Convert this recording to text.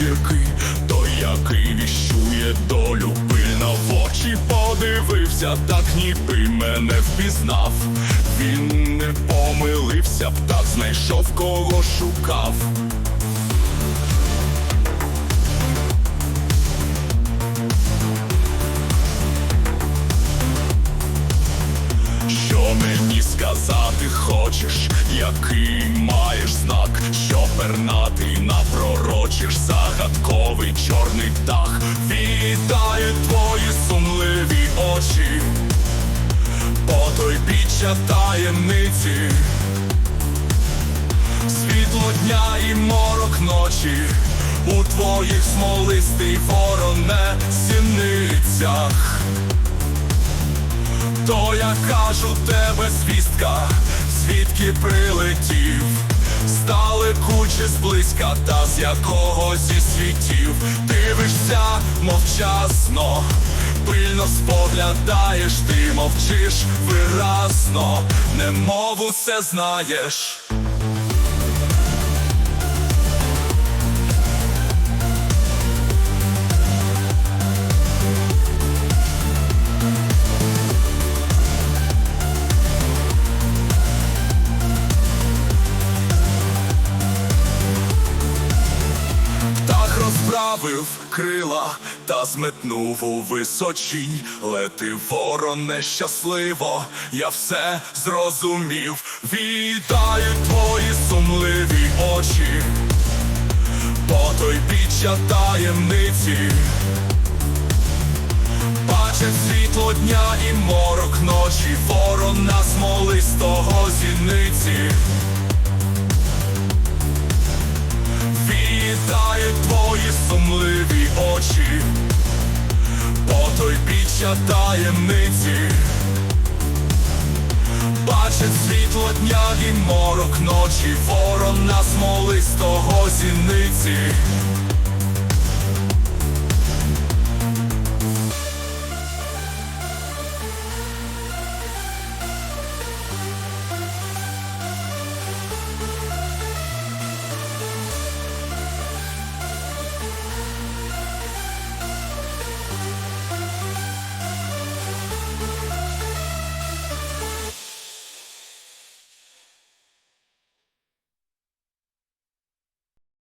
зірки, той, який віщує долю, пильно в очі подивився, так ніби мене впізнав. Він не помилився, птах знайшов кого шукав. Що мені сказати хочеш, який дах, вітає твої сумливі очі, потойбіччя таємниці, світло дня і морок ночі, у твоїх смолистий вороне сіницях. То я кажу тебе звістка, звідки прилетів, чи зблизька, та з якогось зі світів дивишся мовчасно, пильно споглядаєш, ти мовчиш виразно, немов усе знаєш. Розправив крила та зметнув у височінь. Лети вороне щасливо, я все зрозумів. Вітаю твої сумливі очі, по той потойбіччя таємниці. Бачить світло дня і морок ночі, ворона смолистого зіниці. Сумливі очі, по той біччя таємниці, бачить світло дня і морок ночі, ворон на смолистого зіниці.